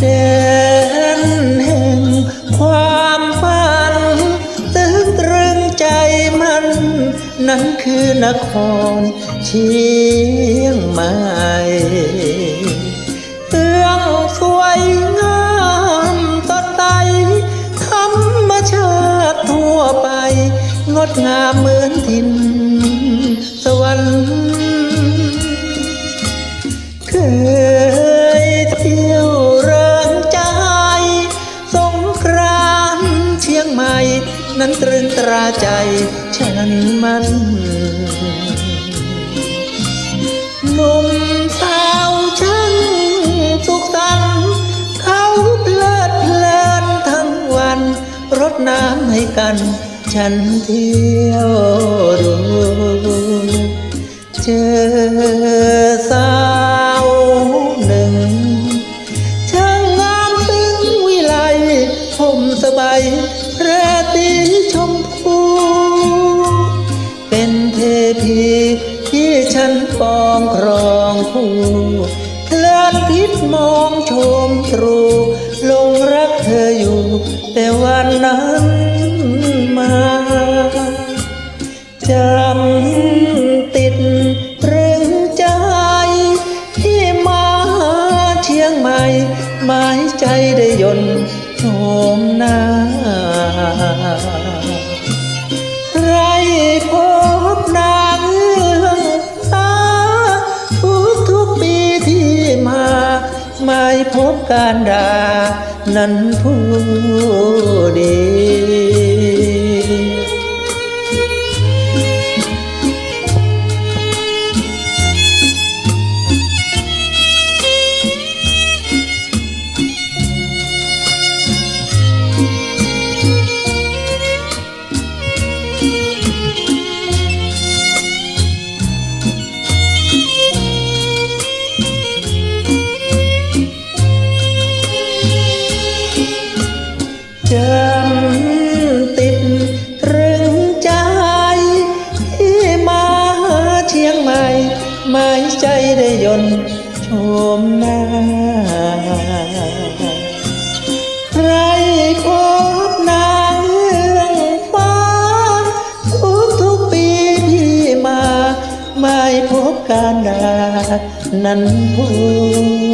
แดนแห่งความฝันตึกตรึงใจมัน นั้นคือนครเชียงใหม่เตื้องสวยงามตดไตธรรมชาติทั่วไป งดงามเหมือนทิน นั้นตรึงตราใจฉันมันหนุ่มสาวช่างสุขสันต์เขาเพลิดเพลินทั้งวัน รดน้ำให้กัน ฉันเที่ยวดูเจอสาวหนึ่ง ช่างงามตึงวิไลผมสบายแพร เพลินทิศมองชมตรูลงรักเธออยู่ แต่วันนั้นมาจำติดตรึงใจ ที่มาเชียงใหม่หมายใจได้ยนต์โฉมหน้า พบการด่านั้นผู้ดี ชมหน้า ใครพบนางเรื่องฟ้า ทุกทุกปีที่มา ไม่พบการดา นั้นผู้